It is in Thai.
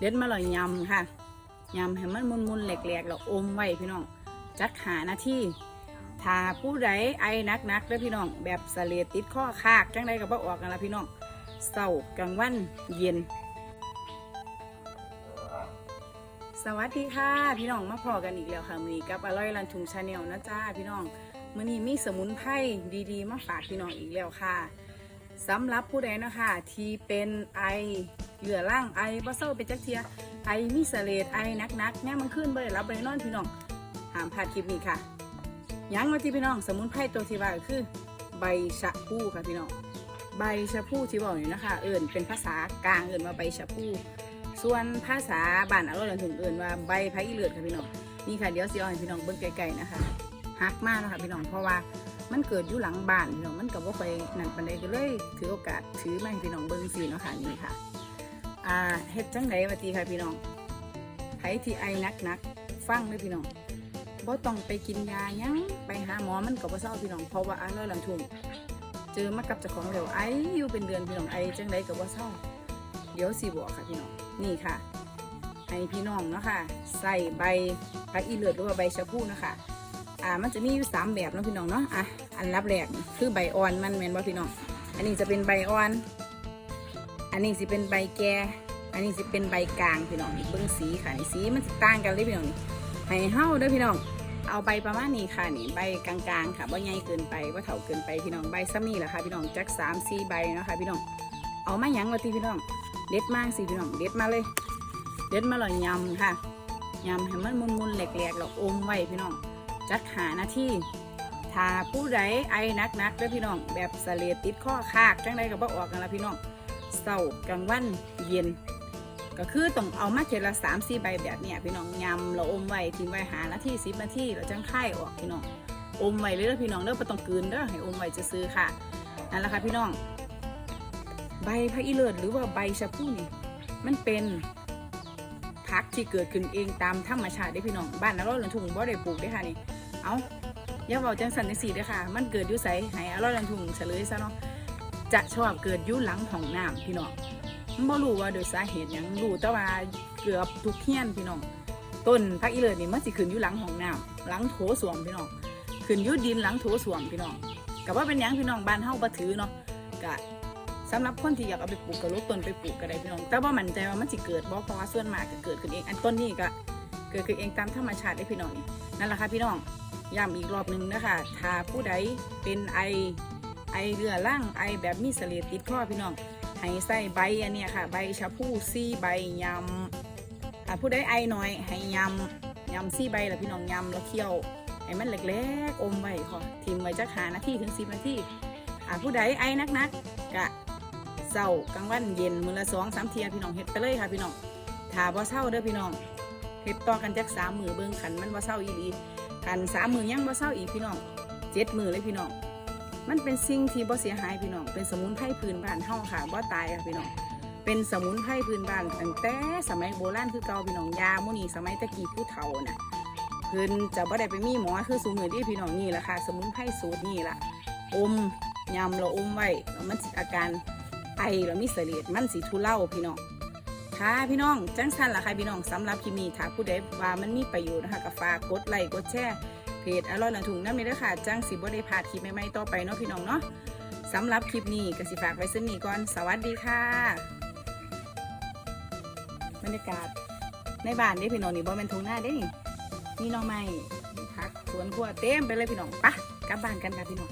เด็ดมาเลยยำค่ะยำให้มันมุนๆแหลกๆแล้วอมไว้พี่น้องจักหาหน้าที่ถ้าผู้ใดไอนักๆเด้อพี่น้อง แบบสะเลติดข้อคากจังใดก็บ่ออกกันละพี่น้องเศร้ากลางวันเย็น สวัสดีค่ะ พี่น้องมาพอกันอีกแล้วค่ะมือกับอร่อยรันทุงชาแนลนะจ้าพี่น้องมื้อนี้มีสมุนไพรดีๆ มาฝากพี่น้องอีกแล้วค่ะสำหรับผู้ใดนะคะที่เป็นไอเหลือร่างไอบ่เศร้าเป็นจักเทีย ไอมีเสเลดไอนักๆเนี่มันขึ้นบ่ได้รับบ่ได้นอนพี่น้องห้ามพลาดคลิปนี้ค่ะยังมาที่พี่น้องสมุนไพรตัวที่ว่าก็คือ ใบชะพูค่ะพี่น้องใบชะพูที่บอกอยู่นะคะ เอิ่นเป็นภาษากลางเอิ่นว่าใบชะพูส่วนภาษาบ้านอร่อยถึงเอื่นว่าใบไผ่อีเลือดค่ะพี่น้องนี่ค่ะเดี๋ยวสิอาให้พี่น้องเบิ่งไกลๆนะคะหักมากนะคะพี่น้องเพราะว่ามันเกิดอยู่หลังบ้านพี่น้องมันกับว่าไปนั่นปันใดก็เลยถือโอกาสถือมาให้พี่น้องเบิ่งสิเนาะค่ะนี่ค่ะ อ่าเฮ็ดจังไดวะตีค่ะพี่น้องไผที่ไอนักนักๆฟังเลยพี่น้องบ่ต้องไปกินยาหยังไปหาหมอมันก็บ่เศร้าพี่น้องเพราะว่าอร่อยลังทุ่งเจอมากับเจ้าของแล้วไออยู่เป็นเดือนพี่น้องไอจังไดก็บ่เศร้าเดี๋ยวสิบอกค่ะพี่น้องนี่ค่ะให้พี่น้องเนาะค่ะ ใส่ใบพักอีเลือดหรือว่าใบชะพูนะคะอ่ามันจะมีอยู่สามแบบเนาะพี่น้องเนาะอะอันรับแรกคือใบอ่อนมันแมนว่าพี่น้อง อันนี้จะเป็นใบอ่อน อันนี้สิเป็นใบแก่อันนี้สิเป็นใบกลางพี่น้องเบิ้งสีค่ะนี่สีมันสิต่างกันเลยพี่น้องให้เฮาเด้อพี่น้อง เอาใบประมาณนี้ค่ะนี่ใบกลางๆค่ะว่าใหญ่เกินไปว่าเถาเกินไปพี่น้องใบซ้ำนี่แหละค่ะพี่น้องจักสามสี่ใบนะคะพี่น้อง เอามาหยังมาทีพี่น้องเด็ดมากสิพี่น้องเด็ดมาเลย เด็ดมาเลยยำค่ะยำให้มันมุนๆแหลกๆแล้วอมไว้พี่น้องจักหาหน้าที่ถ้าผู้ใดไอนักๆเด้อพี่น้องแบบสเลดติดข้อคากจังใดก็บ่ออกกันละพี่น้อง เศร้ากลางวันเย็น ก็คือต้องเอามาเทละสามสี่ใบแบบเนี้ยพี่น้องยำเราอมไว้ทิ้งไว้หานาทีสิบนาทีเราจังค่ายออกพี่น้องอมไว้เลยพี่น้องเด้อบ่ต้องกืนเด้อให้อมไว้ซื้อค่ะนั่นแหละค่ะพี่น้อง ใบพระอีเลิศหรือว่าใบชะพูนี่มันเป็นพักที่เกิดขึ้นเองตามธรรมชาติได้พี่น้องบ้านนรอยหลันทุ่งบ่ได้ปลูกได้ค่ะนี่ เอาอย่าบอกจังสันนิสีเด้อค่ะ มันเกิดอยู่ไสให้อร่อยหลันทุ่งเฉลยซะเนาะ จะชอบเกิดยู่หลังห้องน้ำพี่น้องมันบ่รู้ว่าโดยสาเหตุหยังรู้แต่ว่าเกือบทุกเฮียนพี่น้องต้นพักอีเลิศนี่มันสิขึ้นอยู่หลังห้องน้ำหลังโถส้วมพี่น้องขึ้นอยู่ดินหลังโถส้วมพี่น้องก็ว่าเป็นหยังพี่น้องบ้านเฮาบ่ถือเนาะก็สำหรับคนที่อยากเอาไปปลูกกระลูกต้นไปปลูกก็ได้พี่น้อง แต่ว่ามั่นใจว่ามันสิเกิดบ่เพราะว่าส่วนมากก็เกิดขึ้นเอง อันต้นนี้ก็เกิดขึ้นเองตามธรรมชาติได้พี่น้องนี่นั่นแหละค่ะพี่น้องย้ำอีกรอบหนึ่งนะคะถ้าผู้ใดเป็นไอ ไอเรือล่างไอแบบมีเสลดติดข้อพี่น้องให้ใส่ใบอันเนี้ยค่ะ ใบชะพูซี่ใบยำถ้าผู้ใดไอหน่อยให้ยำยำซี่ใบละพี่น้องยำแล้วเคี่ยวให้มันเล็กๆอมไว้ขอทิมไว้จักหานาทีถึงสิบนาทีอ่าผู้ใดไอนักๆกะเศร้ากลางวันเย็นมือละสองสามเทียพี่น้องเฮ็ดไปเลยค่ะพี่น้องถ้าบ่เศร้าเด้อพี่น้องเฮ็ดต่อกันจักสามมือเบิ่งขันมันบ่เศร้าอีหลีขันสามมือยังบ่เศร้าอีกพี่น้องเจ็ดมือเลยพี่น้อง มันเป็นสิ่งที่บ่เสียหายพี่น้อง เป็นสมุนไพรพื้นบ้านเฮาค่ะบ่ตายค่ะพี่น้อง เป็นสมุนไพรพื้นบ้านตั้งแต่สมัยโบราณคือเก่าพี่น้องยาหมู่นี้สมัยตะกี้ผู้เฒ่าน่ะเพิ่นจะบ่ได้ไปมีหมอคือสูมือที่พี่น้องนี่แหละค่ะ สมุนไพรสูตรนี่ล่ะอมยำเราอมไว้แล้วมันสิอาการไอแล้วมีเสลียดมันสีทุเล่าพี่น้องค่ะพี่น้องจังสันล่ะค่ะพี่น้องสำหรับคลิปนี้ถ้าผู้ใดว่ามันมีประโยชน์นะคะก็ฝากกดไลค์กดแชร์ จอร่อยหนังถุงน้ำนี้ด้วยค่ะจ้างสิบ่ได้พลาดคลิปใหม่ๆต่อไปเนาะพี่น้องเนาะสำหรับคลิปนี้ก็สิฝากไว้ซึ่งนี้ก่อนสวัสดีค่ะบรรยากาศในบ้านเด้พี่น้องนี่บ่เป็นทงหน้าเด้นี่นี่น้องไม้มีผักสวนครัวเต็มไปเลยพี่น้องปะกลับบ้านกันค่ะพี่น้อง